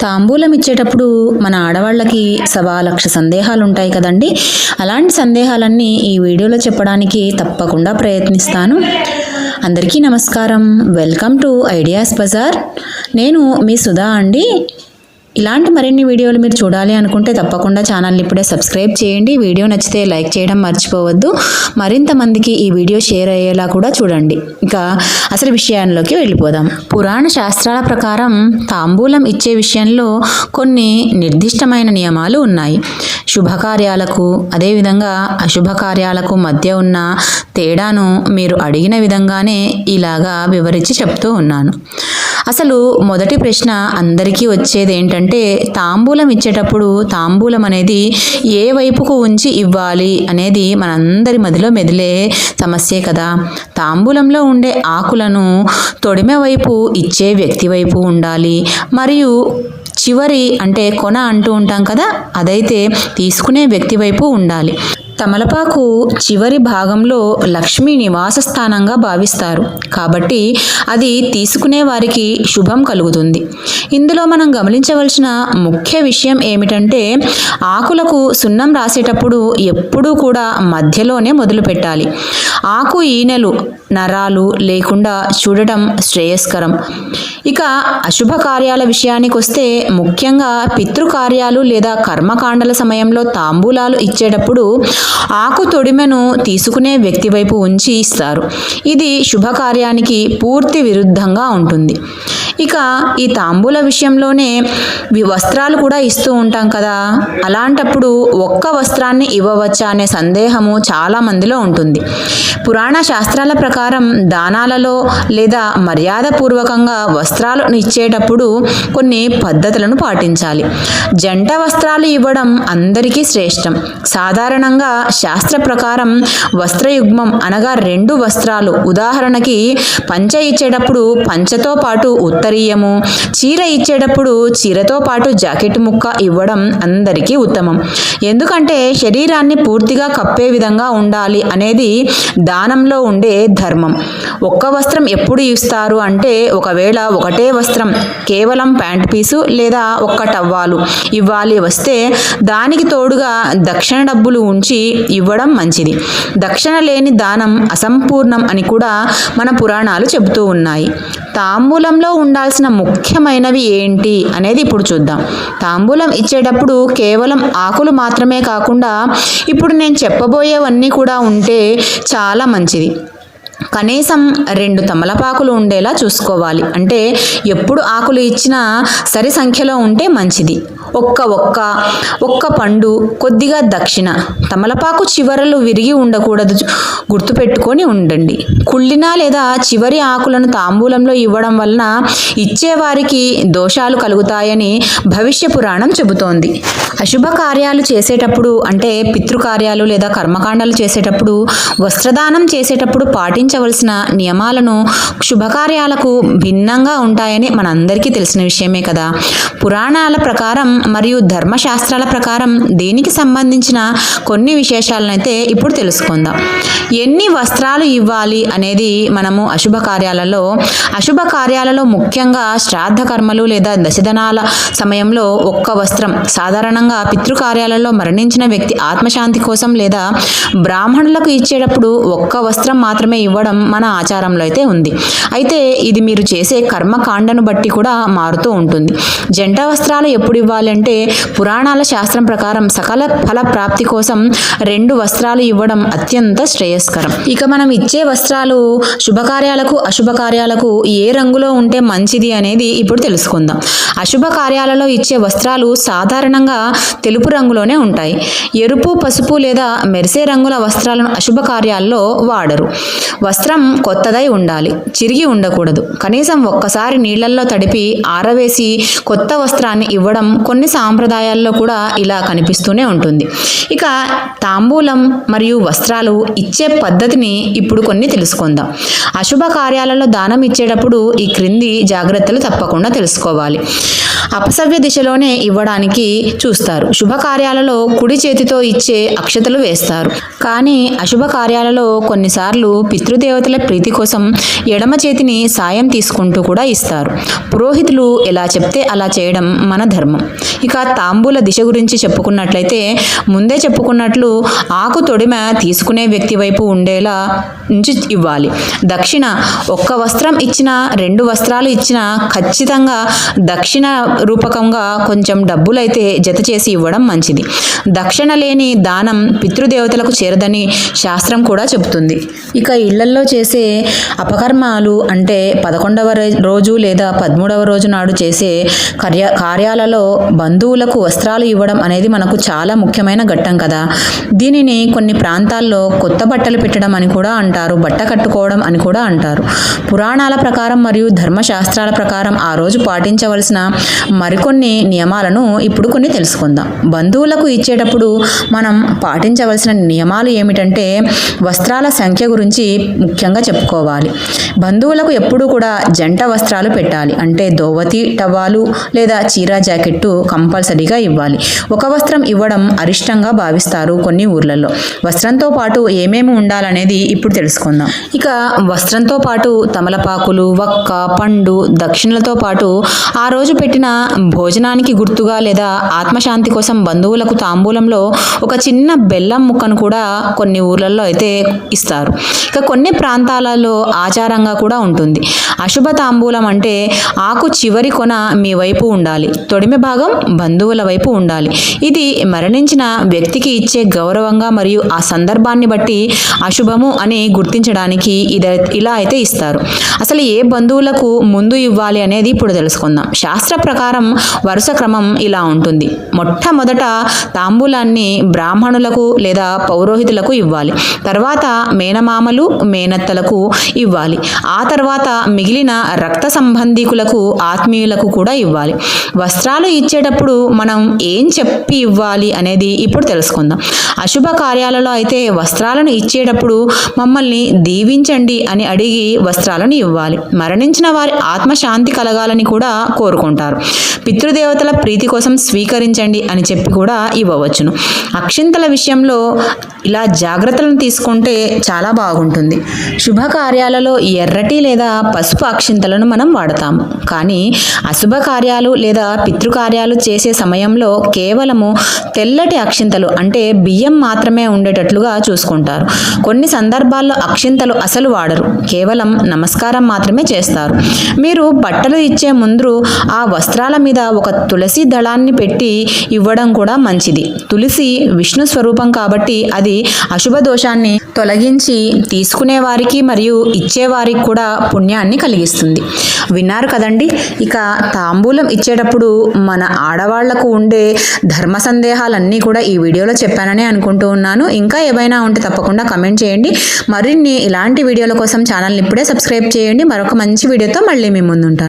తాంబూలం ఇచ్చేటప్పుడు మన ఆడవాళ్ళకి సవా లక్ష సందేహాలు ఉంటాయి కదండి. అలాంటి సందేహాలన్నీ ఈ వీడియోలో చెప్పడానికి తప్పకుండా ప్రయత్నిస్తాను. అందరికీ నమస్కారం. Welcome to Ideas Bazaar. నేను మీ సుధా అండి. ఇలాంటి మరిన్ని వీడియోలు మీరు చూడాలి అనుకుంటే తప్పకుండా ఛానల్ని ఇప్పుడే సబ్స్క్రైబ్ చేయండి. వీడియో నచ్చితే లైక్ చేయడం మర్చిపోవద్దు. మరింత మందికి ఈ వీడియో షేర్ అయ్యేలా కూడా చూడండి. ఇంకా అసలు విషయాల్లోకి వెళ్ళిపోదాం. పురాణ శాస్త్రాల ప్రకారం తాంబూలం ఇచ్చే విషయంలో కొన్ని నిర్దిష్టమైన నియమాలు ఉన్నాయి. శుభకార్యాలకు అదేవిధంగా అశుభకార్యాలకు మధ్య ఉన్న తేడాను మీరు అడిగిన విధంగానే ఇలాగా వివరించి చెప్తూ ఉన్నాను. అసలు మొదటి ప్రశ్న అందరికీ వచ్చేది ఏంటంటే తాంబూలం ఇచ్చేటప్పుడు తాంబూలం అనేది ఏ వైపుకు ఉంచి ఇవ్వాలి అనేది మనందరి మదిలో మెదిలే సమస్యే కదా. తాంబూలంలో ఉండే ఆకులను తొడిమె వైపు ఇచ్చే వ్యక్తి వైపు ఉండాలి. మరియు చివరి అంటే కొన అంటూ ఉంటాం కదా అదైతే తీసుకునే వ్యక్తి వైపు ఉండాలి. తమలపాకు చివరి భాగంలో లక్ష్మీ నివాస స్థానంగా భావిస్తారు. కాబట్టి అది తీసుకునే వారికి శుభం కలుగుతుంది. ఇందులో మనం గమనించవలసిన ముఖ్య విషయం ఏమిటంటే ఆకులకు సున్నం రాసేటప్పుడు ఎప్పుడూ కూడా మధ్యలోనే మొదలు పెట్టాలి. ఆకు ఈనెలు నరాలు లేకుండా చూడటం శ్రేయస్కరం. ఇక అశుభ కార్యాల విషయానికి వస్తే ముఖ్యంగా పితృకార్యాలు లేదా కర్మకాండల సమయంలో తాంబూలాలు ఇచ్చేటప్పుడు ఆకు తొడిమెను తీసుకునే వ్యక్తి వైపు ఉంచి ఇస్తారు. ఇది శుభకార్యానికి పూర్తి విరుద్ధంగా ఉంటుంది. ఇక ఈ తాంబూల విషయంలోనే వస్త్రాలు కూడా ఇస్తూ ఉంటాం కదా. అలాంటప్పుడు ఒక్క వస్త్రాన్ని ఇవ్వవచ్చా అనే సందేహము చాలా మందిలో ఉంటుంది. పురాణ శాస్త్రాల ప్రకారం దానాలలో లేదా మర్యాదపూర్వకంగా వస్త్రాలను ఇచ్చేటప్పుడు కొన్ని పద్ధతులను పాటించాలి. జంట వస్త్రాలు ఇవ్వడం అందరికీ శ్రేష్టం. సాధారణంగా శాస్త్ర ప్రకారం వస్త్రయుగ్మం అనగా రెండు వస్త్రాలు. ఉదాహరణకి పంచ ఇచ్చేటప్పుడు పంచతో పాటు ఉత్తరీయము చీర ఇచ్చేటప్పుడు చీరతో పాటు జాకెట్ ముక్క ఇవ్వడం అందరికీ ఉత్తమం. ఎందుకంటే శరీరాన్ని పూర్తిగా కప్పే విధంగా ఉండాలి అనేది దానంలో ఉండే ధర్మం. ఒక్క వస్త్రం ఎప్పుడు ఇస్తారు అంటే ఒకవేళ ఒకటే వస్త్రం కేవలం ప్యాంట్ పీసు లేదా ఒక్క టవ్వాలు ఇవ్వాలి వస్తే దానికి తోడుగా దక్షిణ డబ్బులు ఉంచి ఇవ్వడం మంచిది. దక్షిణ లేని దానం అసంపూర్ణం అని కూడా మన పురాణాలు చెబుతూ ఉన్నాయి. తాంబూలంలో ఉండాల్సిన ముఖ్యమైనవి ఏంటి అనేది ఇప్పుడు చూద్దాం. తాంబూలం ఇచ్చేటప్పుడు కేవలం ఆకులు మాత్రమే కాకుండా ఇప్పుడు నేను చెప్పబోయేవన్నీ కూడా ఉంటే చాలా మంచిది. కనీసం రెండు తమలపాకులు ఉండేలా చూసుకోవాలి. అంటే ఎప్పుడు ఆకులు ఇచ్చినా సరి సంఖ్యలో ఉంటే మంచిది. ఒక్క ఒక్క ఒక్క పండు కొద్దిగా దక్షిణ. తమలపాకు చివరలు విరిగి ఉండకూడదు. గుర్తుపెట్టుకొని ఉండండి. కుళ్ళిన లేదా చివరి ఆకులను తాంబూలంలో ఇవ్వడం వలన ఇచ్చేవారికి దోషాలు కలుగుతాయని భవిష్య పురాణం చెబుతోంది. అశుభ కార్యాలు చేసేటప్పుడు అంటే పితృకార్యాలు లేదా కర్మకాండాలు చేసేటప్పుడు వస్త్రదానం చేసేటప్పుడు పాటించవలసిన నియమాలను శుభకార్యాలకు భిన్నంగా ఉంటాయని మనందరికీ తెలిసిన విషయమే కదా. పురాణాల ప్రకారం మరియు ధర్మశాస్త్రాల ప్రకారం దీనికి సంబంధించిన కొన్ని కొన్ని విశేషాలనైతే ఇప్పుడు తెలుసుకుందాం. ఎన్ని వస్త్రాలు ఇవ్వాలి అనేది మనము అశుభ కార్యాలలో అశుభ కార్యాలలో ముఖ్యంగా శ్రాద్ధ కర్మలు లేదా దశదనాల సమయంలో ఒక్క వస్త్రం సాధారణంగా పితృకార్యాలలో మరణించిన వ్యక్తి ఆత్మశాంతి కోసం లేదా బ్రాహ్మణులకు ఇచ్చేటప్పుడు ఒక్క వస్త్రం మాత్రమే ఇవ్వడం మన ఆచారంలో అయితే ఉంది. అయితే ఇది మీరు చేసే కర్మకాండను బట్టి కూడా మారుతూ ఉంటుంది. జంట వస్త్రాలు ఎప్పుడు ఇవ్వాలంటే పురాణాల శాస్త్రం ప్రకారం సకల ఫల ప్రాప్తి కోసం రెండు వస్త్రాలు ఇవ్వడం అత్యంత శ్రేయస్కరం. ఇక మనం ఇచ్చే వస్త్రాలు శుభకార్యాలకు అశుభ కార్యాలకు ఏ రంగులో ఉంటే మంచిది అనేది ఇప్పుడు తెలుసుకుందాం. అశుభ కార్యాలలో ఇచ్చే వస్త్రాలు సాధారణంగా తెలుపు రంగులోనే ఉంటాయి. ఎరుపు పసుపు లేదా మెరిసే రంగుల వస్త్రాలను అశుభ కార్యాల్లో వాడరు. వస్త్రం కొత్తదై ఉండాలి చిరిగి ఉండకూడదు. కనీసం ఒక్కసారి నీళ్ళల్లో తడిపి ఆరవేసి కొత్త వస్త్రాన్ని ఇవ్వడం కొన్ని సాంప్రదాయాల్లో కూడా ఇలా కనిపిస్తూనే ఉంటుంది. ఇక తాంబూలం మరియు వస్త్రాలు ఇచ్చే పద్ధతిని ఇప్పుడు కొన్ని తెలుసుకుందాం. అశుభ కార్యాలలో దానం ఇచ్చేటప్పుడు ఈ క్రింది జాగ్రత్తలు తప్పకుండా తెలుసుకోవాలి. అపసవ్య దిశలోనే ఇవ్వడానికి చూస్తారు. శుభకార్యాలలో కుడి చేతితో ఇచ్చే అక్షతలు వేస్తారు. కానీ అశుభ కార్యాలలో కొన్నిసార్లు పితృదేవతల ప్రీతి కోసం ఎడమ చేతిని సాయం తీసుకుంటూ కూడా ఇస్తారు. పురోహితులు ఎలా చెప్తే అలా చేయడం మన ధర్మం. ఇక తాంబూల దిశ గురించి చెప్పుకున్నట్లయితే ముందే చెప్పుకున్నట్లు ఆకు తొడిమ తీసుకునే వ్యక్తి వైపు ఉండేలా నుంచి ఇవ్వాలి. దక్షిణ ఒక్క వస్త్రం ఇచ్చినా రెండు వస్త్రాలు ఇచ్చినా ఖచ్చితంగా దక్షిణ రూపకంగా కొంచెం డబ్బులైతే జత చేసి ఇవ్వడం మంచిది. దక్షిణ లేని దానం పితృదేవతలకు చేరదని శాస్త్రం కూడా చెబుతుంది. ఇక ఇళ్ళల్లో చేసే అపకర్మాలు అంటే పదకొండవ రోజు లేదా పదమూడవ రోజు నాడు చేసే కార్య కార్యాలలో బంధువులకు వస్త్రాలు ఇవ్వడం అనేది మనకు చాలా ముఖ్యమైన ఘట్టం కదా. దీనిని కొన్ని ప్రాంతాల్లో కొత్త బట్టలు పెట్టడం అని కూడా అంటారు బట్ట కట్టుకోవడం అని కూడా అంటారు. పురాణాల ప్రకారం మరియు ధర్మశాస్త్రాల ప్రకారం ఆ రోజు పాటించవలసిన మరికొన్ని నియమాలను ఇప్పుడు కొన్ని తెలుసుకుందాం. బంధువులకు ఇచ్చేటప్పుడు మనం పాటించవలసిన నియమాలు ఏమిటంటే వస్త్రాల సంఖ్య గురించి ముఖ్యంగా చెప్పుకోవాలి. బంధువులకు ఎప్పుడూ కూడా జంట వస్త్రాలు పెట్టాలి. అంటే దోవతి టవాలు లేదా చీర జాకెట్టు కంపల్సరీగా ఇవ్వాలి. ఒక వస్త్రం ఇవ్వడం అరిష్టంగా భావిస్తారు కొన్ని ఊర్లలో. వస్త్రంతో పాటు ఏమేమి ఉండాలనేది ఇప్పుడు తెలుసుకుందాం. ఇక వస్త్రంతో పాటు తమలపాకులు వక్క పండు దక్షిణలతో పాటు ఆ రోజు పెట్టిన భోజనానికి గుర్తుగా లేదా ఆత్మశాంతి కోసం బంధువులకు తాంబూలంలో ఒక చిన్న బెల్లం ముక్కను కూడా కొన్ని ఊర్లలో అయితే ఇస్తారు. ఇక కొన్ని ప్రాంతాలలో ఆచారంగా కూడా ఉంటుంది. అశుభ తాంబూలం అంటే ఆకు చివరి కొన మీ వైపు ఉండాలి. తొడిమి భాగం బంధువుల వైపు ఉండాలి. ఇది మరణించిన వ్యక్తికి ఇచ్చే గౌరవంగా మరియు ఆ సందర్భాన్ని బట్టి అశుభము అని గుర్తించడానికి ఇది ఇలా అయితే ఇస్తారు. అసలు ఏ బంధువులకు ముందు ఇవ్వాలి అనేది ఇప్పుడు తెలుసుకుందాం. శాస్త్ర ప్రకారం వరుస క్రమం ఇలా ఉంటుంది. మొట్టమొదట తాంబూలాన్ని బ్రాహ్మణులకు లేదా పౌరోహితులకు ఇవ్వాలి. తర్వాత మేనమామలు మేనత్తలకు ఇవ్వాలి. ఆ తర్వాత మిగిలిన రక్త సంబంధీకులకు ఆత్మీయులకు కూడా ఇవ్వాలి. వస్త్రాలు ఇచ్చేటప్పుడు మనం ఏం చెప్పి ఇవ్వాలి అనేది ఇప్పుడు తెలుసుకుందాం. అశుభ కార్యాలలో అయితే వస్త్రాలను ఇచ్చేటప్పుడు మమ్మల్ని దీవించండి అని అడిగి వస్త్రాలను ఇవ్వాలి. మరణించిన వారి ఆత్మశాంతి కలగాలని కూడా కోరుకుంటారు. పితృదేవతల ప్రీతి కోసం స్వీకరించండి అని చెప్పి కూడా ఇవ్వవచ్చును. అక్షింతల విషయంలో ఇలా జాగ్రత్తలను తీసుకుంటే చాలా బాగుంటుంది. శుభకార్యాలలో ఎర్రటి లేదా పసుపు అక్షింతలను మనం వాడతాము. కానీ అశుభ కార్యాలు లేదా పితృకార్యాలు చేసే సమయంలో కేవలము తెల్లటి అక్షింతలు అంటే బియ్యం మాత్రమే ఉండేటట్లుగా చూసుకుంటారు. కొన్ని సందర్భాల్లో అక్షింతలు అసలు వాడరు. కేవలం నమస్కారం మాత్రమే చేస్తారు. మీరు బట్టలు ఇచ్చే ముందు ఆ వస్త్రాలు మీద ఒక తులసి దళాన్ని పెట్టి ఇవ్వడం కూడా మంచిది. తులసి విష్ణు స్వరూపం కాబట్టి అది అశుభ దోషాన్ని తొలగించి తీసుకునే వారికి మరియు ఇచ్చేవారికి కూడా పుణ్యాన్ని కలిగిస్తుంది. విన్నారు కదండి? ఇక తాంబూలం ఇచ్చేటప్పుడు మన ఆడవాళ్ళకు ఉండే ధర్మ సందేహాలన్నీ కూడా ఈ వీడియోలో చెప్పానని అనుకుంటూ ఉన్నాను. ఇంకా ఏవైనా ఉంటే తప్పకుండా కమెంట్ చేయండి. మరిన్ని ఇలాంటి వీడియోల కోసం ఛానల్ని ఇప్పుడే సబ్స్క్రైబ్ చేయండి. మరొక మంచి వీడియోతో మళ్ళీ మీ ముందుంటాను.